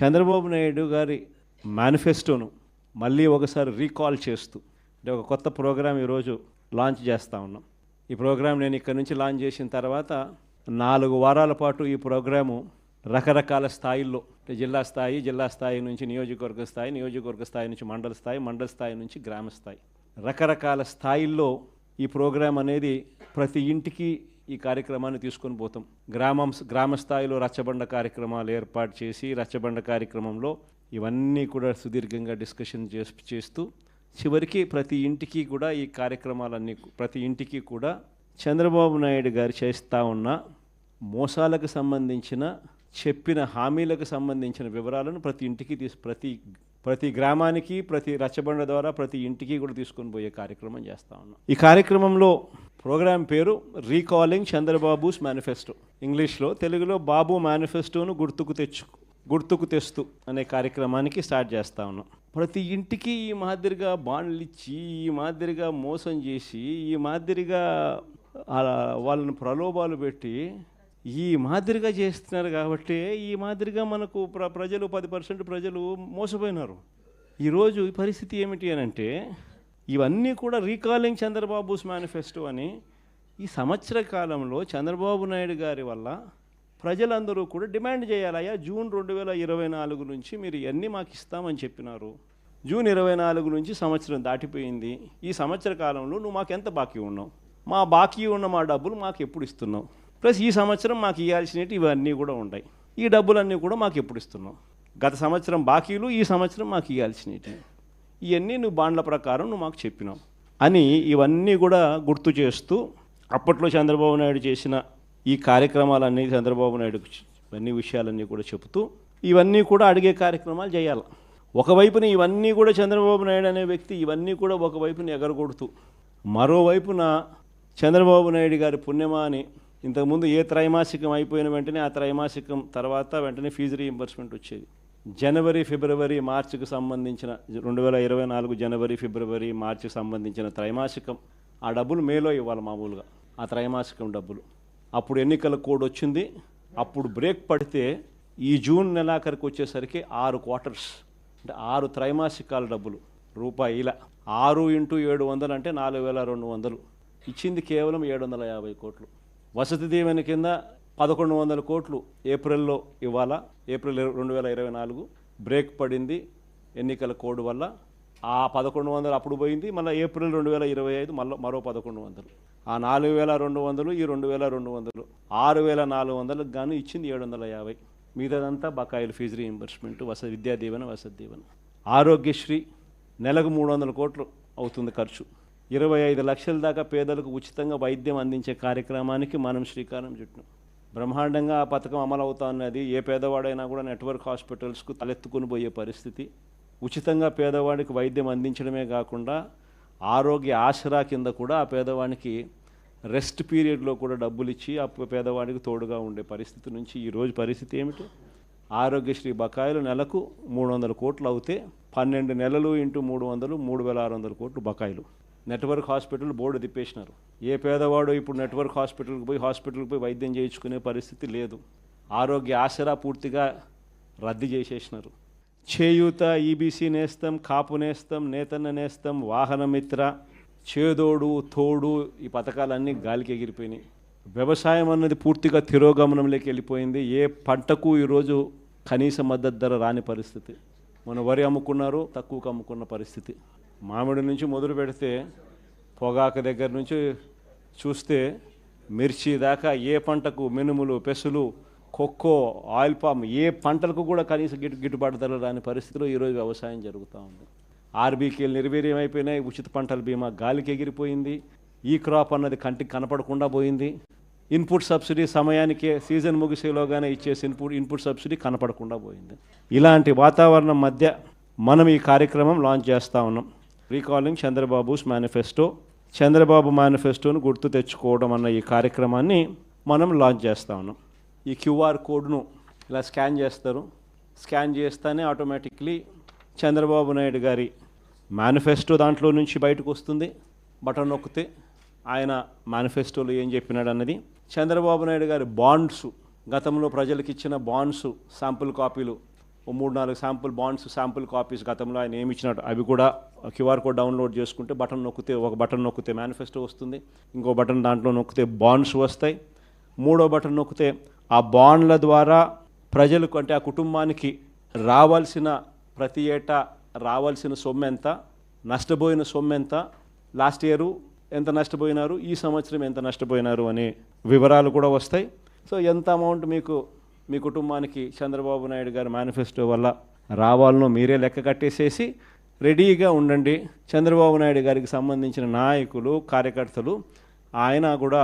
చంద్రబాబు నాయుడు గారి మేనిఫెస్టోను మళ్ళీ ఒకసారి రీకాల్ చేస్తూ అంటే ఒక కొత్త ప్రోగ్రాం ఈరోజు లాంచ్ చేస్తూ ఉన్నాం. ఈ ప్రోగ్రాం నేను ఇక్కడ నుంచి లాంచ్ చేసిన తర్వాత నాలుగు వారాల పాటు ఈ ప్రోగ్రాము రకరకాల స్థాయిల్లో అంటే జిల్లా స్థాయి జిల్లా స్థాయి నుంచి నియోజకవర్గ స్థాయి నియోజకవర్గ స్థాయి నుంచి మండల స్థాయి మండల స్థాయి నుంచి గ్రామ స్థాయి. రకరకాల స్థాయిల్లో ఈ ప్రోగ్రాం అనేది ప్రతి ఇంటికి ఈ కార్యక్రమాన్ని తీసుకొని పోతాం. గ్రామం గ్రామ స్థాయిలో రచ్చబండ కార్యక్రమాలు ఏర్పాటు చేసి రచ్చబండ కార్యక్రమంలో ఇవన్నీ కూడా సుదీర్ఘంగా డిస్కషన్ చేస్ చేస్తూ చివరికి ప్రతి ఇంటికి కూడా ఈ కార్యక్రమాలన్నీ ప్రతి ఇంటికి కూడా చంద్రబాబు నాయుడు గారు చేస్తూ ఉన్న మోసాలకు సంబంధించిన చెప్పిన హామీలకు సంబంధించిన వివరాలను ప్రతి ఇంటికి తీసు ప్రతి ప్రతి గ్రామానికి ప్రతి రచ్చబండ ద్వారా ప్రతి ఇంటికి కూడా తీసుకొని పోయే కార్యక్రమం చేస్తూ ఉన్నాం. ఈ కార్యక్రమంలో ప్రోగ్రాం పేరు రీకాలింగ్ చంద్రబాబుస్ మేనిఫెస్టో. ఇంగ్లీష్లో తెలుగులో బాబు మేనిఫెస్టోను గుర్తుకు తెచ్చు గుర్తుకు తెస్తూ అనే కార్యక్రమానికి స్టార్ట్ చేస్తా ఉన్నాం. ప్రతి ఇంటికి ఈ మాదిరిగా బాండ్లు ఇచ్చి ఈ మాదిరిగా మోసం చేసి ఈ మాదిరిగా వాళ్ళని ప్రలోభాలు పెట్టి ఈ మాదిరిగా చేస్తున్నారు కాబట్టి ఈ మాదిరిగా మనకు ప్ర ప్రజలు పది పర్సెంట్ ప్రజలు మోసపోయినారు. ఈరోజు పరిస్థితి ఏమిటి అని అంటే ఇవన్నీ కూడా రీకాలింగ్ చంద్రబాబుస్ మేనిఫెస్టో అని ఈ సంవత్సర కాలంలో చంద్రబాబు నాయుడు గారి వల్ల ప్రజలందరూ కూడా డిమాండ్ చేయాలయ్యా జూన్ రెండు వేల ఇరవై నాలుగు నుంచి మీరు ఇవన్నీ మాకు ఇస్తామని చెప్పినారు. జూన్ ఇరవై నాలుగు నుంచి సంవత్సరం దాటిపోయింది. ఈ సంవత్సర కాలంలో నువ్వు మాకు ఎంత బాకీ ఉన్నావు? మా బాకీ ఉన్న మా డబ్బులు మాకు ఎప్పుడు ఇస్తున్నావు? ప్లస్ ఈ సంవత్సరం మాకు ఇవ్వాల్సినవి ఇవన్నీ కూడా ఉంటాయి ఈ డబ్బులన్నీ కూడా మాకు ఎప్పుడు ఇస్తున్నావు? గత సంవత్సరం బాకీలు ఈ సంవత్సరం మాకు ఇవ్వాల్సినవి. ఇవన్నీ నువ్వు బాండ్ల ప్రకారం నువ్వు మాకు చెప్పినావు అని ఇవన్నీ కూడా గుర్తు చేస్తూ అప్పట్లో చంద్రబాబు నాయుడు చేసిన ఈ కార్యక్రమాలన్నీ చంద్రబాబు నాయుడు ఇవన్నీ విషయాలన్నీ కూడా చెబుతూ ఇవన్నీ కూడా అడిగే కార్యక్రమాలు చేయాలి. ఒకవైపున ఇవన్నీ కూడా చంద్రబాబు నాయుడు అనే వ్యక్తి ఇవన్నీ కూడా ఒకవైపున ఎగరగొడుతూ మరోవైపున చంద్రబాబు నాయుడు గారి పుణ్యమా అని ఇంతకుముందు ఏ త్రైమాసికం అయిపోయిన వెంటనే ఆ త్రైమాసికం తర్వాత వెంటనే ఫీజు రీయింబర్స్మెంట్ వచ్చేది. జనవరి ఫిబ్రవరి మార్చికి సంబంధించిన రెండు వేల ఇరవై నాలుగు జనవరి ఫిబ్రవరి మార్చికి సంబంధించిన త్రైమాసికం ఆ డబ్బులు మేలో ఇవ్వాలి మామూలుగా. ఆ త్రైమాసికం డబ్బులు. అప్పుడు ఎన్నికల కోడ్ వచ్చింది. అప్పుడు బ్రేక్ పడితే ఈ జూన్ నెలాఖరికి వచ్చేసరికి ఆరు క్వార్టర్స్ అంటే ఆరు త్రైమాసికాల డబ్బులు రూపాయిల. ఆరు ఇంటూ ఏడు వందలు అంటే నాలుగు వేల రెండు వందలు. ఇచ్చింది కేవలం ఏడు వందల యాభై కోట్లు. వసతి దీవెన కింద పదకొండు వందల కోట్లు ఏప్రిల్లో ఇవ్వాలా? ఏప్రిల్ రెండు వేల ఇరవై నాలుగు బ్రేక్ పడింది ఎన్నికల కోడ్ వల్ల. ఆ పదకొండు వందలు అప్పుడు పోయింది మళ్ళీ ఏప్రిల్ రెండు వేల ఇరవై ఐదు మళ్ళీ మరో పదకొండు వందలు. ఆ నాలుగు వేల రెండు వందలు ఈ రెండు వేల రెండు వందలు. ఆరు వేల నాలుగు వందలకు గాను ఇచ్చింది ఏడు వందల యాభై. మిగతాదంతా బకాయిలు ఫీజు రీయింబర్స్మెంట్ వస విద్యా దీవెన వసతి దీవెన. ఆరోగ్యశ్రీ నెలకు మూడు వందల కోట్లు అవుతుంది ఖర్చు. ఇరవై ఐదు లక్షల దాకా పేదలకు ఉచితంగా వైద్యం అందించే కార్యక్రమానికి మనం శ్రీకారం చుట్టాం. బ్రహ్మాండంగా ఆ పథకం అమలు అవుతా ఉన్నది. ఏ పేదవాడైనా కూడా నెట్వర్క్ హాస్పిటల్స్కు తలెత్తుకుని పోయే పరిస్థితి. ఉచితంగా పేదవాడికి వైద్యం అందించడమే కాకుండా ఆరోగ్య ఆసరా కింద కూడా ఆ పేదవానికి రెస్ట్ పీరియడ్లో కూడా డబ్బులు ఇచ్చి ఆ పేదవాడికి తోడుగా ఉండే పరిస్థితి నుంచి ఈరోజు పరిస్థితి ఏమిటి? ఆరోగ్యశ్రీ బకాయిలు నెలకు మూడు వందల కోట్లు అవుతే పన్నెండు నెలలు ఇంటూ మూడు వందలు మూడు వేల ఆరు వందల కోట్లు బకాయిలు. నెట్వర్క్ హాస్పిటల్ బోర్డు తిప్పేసినారు. ఏ పేదవాడు ఇప్పుడు నెట్వర్క్ హాస్పిటల్కి పోయి హాస్పిటల్కి పోయి వైద్యం చేయించుకునే పరిస్థితి లేదు. ఆరోగ్య ఆసరా పూర్తిగా రద్దు చేసేసినారు. చేయూత ఈబీసీ నేస్తం కాపు నేస్తం నేతన్న నేస్తం వాహనమిత్ర చేదోడు తోడు ఈ పథకాలన్నీ గాలికి ఎగిరిపోయినాయి. వ్యవసాయం అన్నది పూర్తిగా తిరోగమనంలోకి వెళ్ళిపోయింది. ఏ పంటకు ఈరోజు కనీస మద్దతు ధర రాని పరిస్థితి. మన వరి అమ్ముకున్నారు తక్కువకు అమ్ముకున్న పరిస్థితి. మామిడి నుంచి మొదలు పెడితే పొగాకు దగ్గర నుంచి చూస్తే మిర్చి దాకా ఏ పంటకు మినుములు పెసులు కొక్కో ఆయిల్ పామ్ ఏ పంటలకు కూడా కనీస గిట్టు గిట్టుబాటు ధర రాని పరిస్థితిలో ఈరోజు వ్యవసాయం జరుగుతూ ఉంది. ఆర్బీకేలు నిర్వీర్యం అయిపోయినాయి ఉచిత పంటల బీమా గాలికి ఎగిరిపోయింది ఈ క్రాప్ అన్నది కంటికి కనపడకుండా పోయింది. ఇన్పుట్ సబ్సిడీ సమయానికే సీజన్ ముగిసేలోగానే ఇచ్చేసి ఇన్పుట్ ఇన్పుట్ సబ్సిడీ కనపడకుండా పోయింది. ఇలాంటి వాతావరణం మధ్య మనం ఈ కార్యక్రమం లాంచ్ చేస్తూ ఉన్నాం. రీకాలింగ్ చంద్రబాబుస్ మేనిఫెస్టో చంద్రబాబు మేనిఫెస్టోను గుర్తు తెచ్చుకోవడం అన్న ఈ కార్యక్రమాన్ని మనం లాంచ్ చేస్తా ఉన్నాం. ఈ క్యూఆర్ కోడ్ను ఇలా స్కాన్ చేస్తారు. స్కాన్ చేస్తేనే ఆటోమేటిక్లీ చంద్రబాబు నాయుడు గారి మేనిఫెస్టో దాంట్లో నుంచి బయటకు వస్తుంది. బటన్ నొక్కితే ఆయన మేనిఫెస్టోలో ఏం చెప్పినాడు అన్నది చంద్రబాబు నాయుడు గారి బాండ్స్ గతంలో ప్రజలకు ఇచ్చిన బాండ్స్ శాంపుల్ కాపీలు ఓ మూడు నాలుగు శాంపుల్ బాండ్స్ శాంపుల్ కాపీస్ గతంలో ఆయన ఏమి ఇచ్చినట్టు అవి కూడా క్యూఆర్ కోడ్ డౌన్లోడ్ చేసుకుంటే బటన్ నొక్కితే ఒక బటన్ నొక్కితే మేనిఫెస్టో వస్తుంది. ఇంకో బటన్ దాంట్లో నొక్కితే బాండ్స్ వస్తాయి. మూడో బటన్ నొక్కితే ఆ బాండ్ల ద్వారా ప్రజలకు అంటే ఆ కుటుంబానికి రావాల్సిన ప్రతి ఏటా రావాల్సిన సొమ్ము ఎంత నష్టపోయిన సొమ్ము ఎంత లాస్ట్ ఇయరు ఎంత నష్టపోయినారు ఈ సంవత్సరం ఎంత నష్టపోయినారు అనే వివరాలు కూడా వస్తాయి. సో ఎంత అమౌంట్ మీకు మీ కుటుంబానికి చంద్రబాబు నాయుడు గారి మేనిఫెస్టో వల్ల రావాలనో మీరే లెక్క కట్టేసేసి రెడీగా ఉండండి. చంద్రబాబు నాయుడు గారికి సంబంధించిన నాయకులు కార్యకర్తలు ఆయన కూడా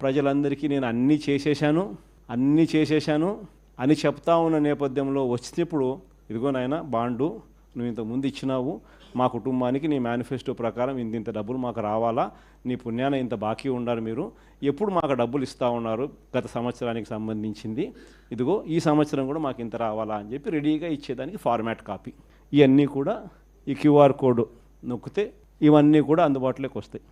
ప్రజలందరికీ నేను అన్నీ చేసేసాను అన్నీ చేసేసాను అని చెప్తా ఉన్న నేపథ్యంలో వచ్చినప్పుడు ఇదిగో నాయన బాండు నువ్వు ఇంత ముందు ఇచ్చినావు మా కుటుంబానికి నీ మేనిఫెస్టో ప్రకారం ఇంత ఇంత డబ్బులు మాకు రావాలా నీ పుణ్యాన ఇంత బాకీ ఉండాలి మీరు ఎప్పుడు మాకు డబ్బులు ఇస్తూ ఉన్నారు గత సంవత్సరానికి సంబంధించింది ఇదిగో ఈ సంవత్సరం కూడా మాకు ఇంత రావాలా అని చెప్పి రెడీగా ఇచ్చేదానికి ఫార్మాట్ కాపీ. ఇవన్నీ కూడా ఈ క్యూఆర్ కోడ్ నొక్కితే ఇవన్నీ కూడా అందుబాటులోకి వస్తాయి.